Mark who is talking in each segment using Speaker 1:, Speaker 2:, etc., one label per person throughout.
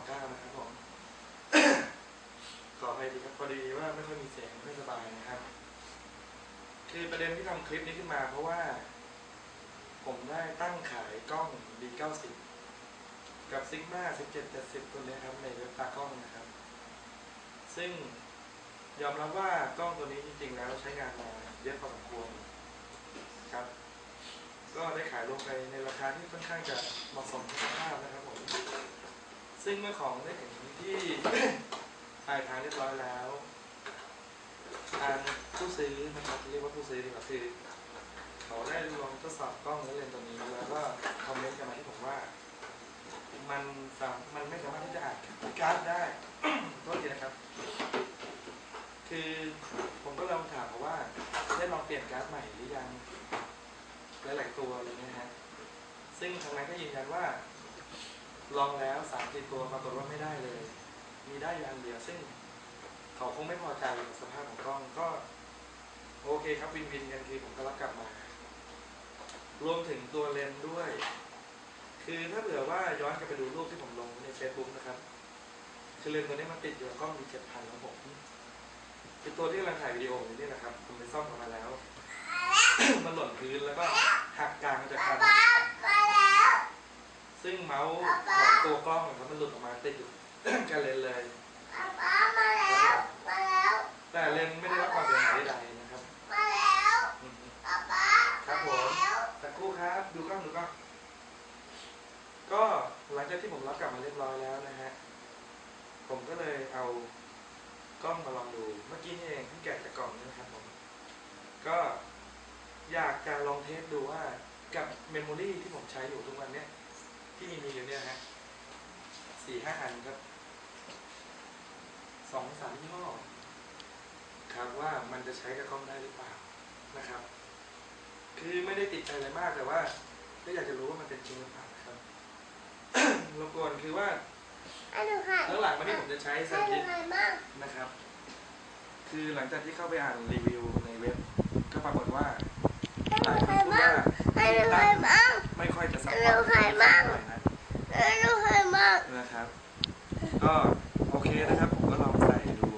Speaker 1: 29นะครับผมขออภัยดีครับพอดีว่าไม่ค่อยมีเสียงไม่สบายนะครับ คือประเด็นที่ทำคลิปนี้ขึ้นมา เพราะว่า ผมได้ตั้งขายกล้อง D90 กับ Sigma 1770 ตัวนี้ครับ ในเว็บตากล้องนะครับ ซึ่งยอมรับว่ากล้องตัวนี้จริงๆ แล้วใช้งานมาเยอะพอสมควรครับ ก็ได้ขายลงไปในราคาที่ค่อนข้างจะเหมาะสมกับสภาพนะครับผม ซึ่งเมื่อของได้ถึงที่ปลายทางเรียบร้อยแล้วทางผู้ซื้อนะครับเรียกว่าผู้ซื้อดีกว่าคือเขาได้ลองทดสอบกล้องและเลนส์ตัวนี้แล้วก็คอมเมนต์กันมาที่ผมว่า มันสามมันไม่สามารถที่จะอ่านการ์ดได้โทษทีนะครับ คือผมก็ลองถามเขาว่าได้ลองเปลี่ยนการ์ดใหม่หรือยังหลายๆตัวอะไรเงี้ยฮะซึ่งทางนั้นก็ยืนยันว่า ลองแล้วสามสี่ตัวปรากฏว่าไม่ได้เลย มีได้อยู่อันเดียวซึ่งเขาคงไม่พอใจกับสภาพของกล้องก็ โอเคครับวินวินกันคือผมก็รับกลับมา รวมถึงตัวเลนด้วย คือถ้าเผื่อว่าย้อนกลับไปดูรูปที่ผมลงใน Facebook นะครับคือเลนตัวนี้มันติดอยู่กับกล้อง D 7 0 0ของผมคือตัวที่กำลังถ่ายวิดีโออยู่นี่นะครับผมไปซ่อมออกมาแล้ว มันหล่นพื้นแล้วก็หักกลางจากกัน ซึ่งเมาส์ของตัวกล้องนะครับมันหลุดออกมาติดอยู่กับเลนส์เลยแต่เลนส์ไม่ได้รับความเสียหายใดๆนะครับอืมครับผมสักครู่ครับ ดูกล้องดูกล้อง ก็หลังจากที่ผมรับกลับมาเรียบร้อยแล้วนะฮะ ผมก็เลยเอากล้องมาลองดู เมื่อกี้นี่เองเพิ่งแกะจากกล่องนี่นะครับผม ก็อยากจะลองเทสดูว่ากับเมมโมรีที่ผมใช้อยู่ทุกวันเนี้ย ที่มีมีอยู่เนี่ยฮะสี่ห้าอันครับสองสามยี่ห้อครับว่ามันจะใช้กับกล้องได้หรือเปล่านะครับ คือไม่ได้ติดใจอะไรมากแต่ว่าก็อยากจะรู้ว่ามันเป็นจริงหรือเปล่านะครับรบกวนคือว่าแล้วหลังมาที่ผมจะใช้สันดิสนะครับ คือหลังจากที่เข้าไปอ่านรีวิวในเว็บ ก็ปรากฏว่าหลายคนพูดว่า ไม่ค่อยจะซัพพอร์ตเท่าไหร่นะนะครับ ก็โอเคนะครับ ผมก็ลองใส่ดู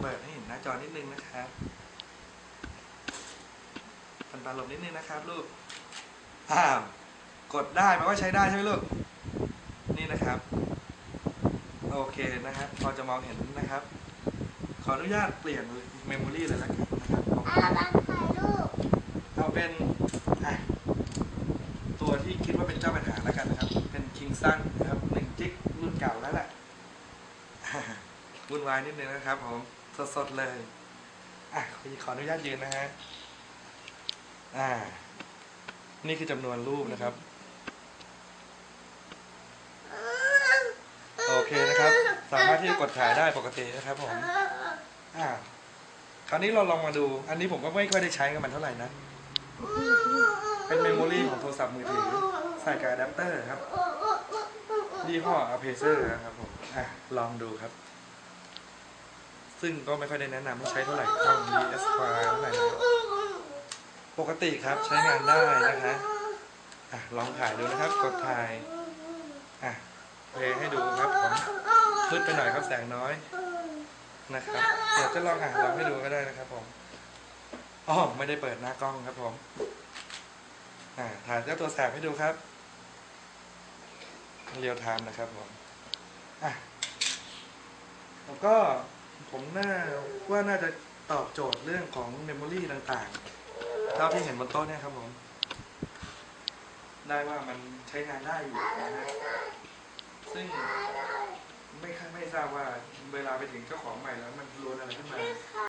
Speaker 1: เปิดให้เห็นหน้าจอนิดนึงนะครับปันปลาหลบนิดนึงนะครับลูกอ้าวกดได้แปลว่าใช้ได้ใช่ไหมลูก นี่นะครับ โอเคนะครับ พอจะมองเห็นนะครับ ขออนุญาตเปลี่ยนเมมโมรีเลยละกันนะครับ เอาเป็นตัวที่คิดว่าเป็นเจ้าปัญหาแล้วกันนะครับ เป็นคิงซันนะครับหนึ่งจิกรุ่นเก่าแล้วแหละวุ่นวายนิดนึงนะครับผมสดๆเลยอะขออนุญาตยืนนะฮะอ่า นี่คือจำนวนรูปนะครับ โอเคนะครับ สามารถที่จะกดถ่ายได้ปกตินะครับผมอ่าคราวนี้เราลองมาดู อันนี้ผมก็ไม่ค่อยได้ใช้กับมันเท่าไหร่นะ เป็นเมมโมรีของโทรศัพท์มือถือ ใส่กับอะแดปเตอร์ครับยี่ห้อ a p a c e r นะครับผมอะลองดูครับ ซึ่งก็ไม่ค่อยได้แนะนำให้ใช้เท่าไหร่กล้อง DSLR เท่าไหร่นะปกติครับใช้งานได้นะคะอะลองถ่ายดูนะครับ กดถ่ายอะเพลย์ให้ดูครับผมมืดไปหน่อยครับแสงน้อยนะครับ เดี๋ยวจะลองอ่านลองให้ดูก็ได้นะครับผม อ๋อไม่ได้เปิดหน้ากล้องครับผมอ่าถ่ายเจ้าตัวแสบให้ดูครับ เรียวไทม์นะครับผมอะแล้วก็ผมน่าว่าน่าจะตอบโจทย์เรื่องของเมมโมรีต่างๆเท่าที่เห็นบนโต๊ะเนี่ยครับผม ได้ว่ามันใช้งานได้อยู่นะฮะซึ่งไม่ค่อยไม่ทราบว่าเวลาไปถึงเจ้าของใหม่แล้วมันรวนอะไรขึ้นมา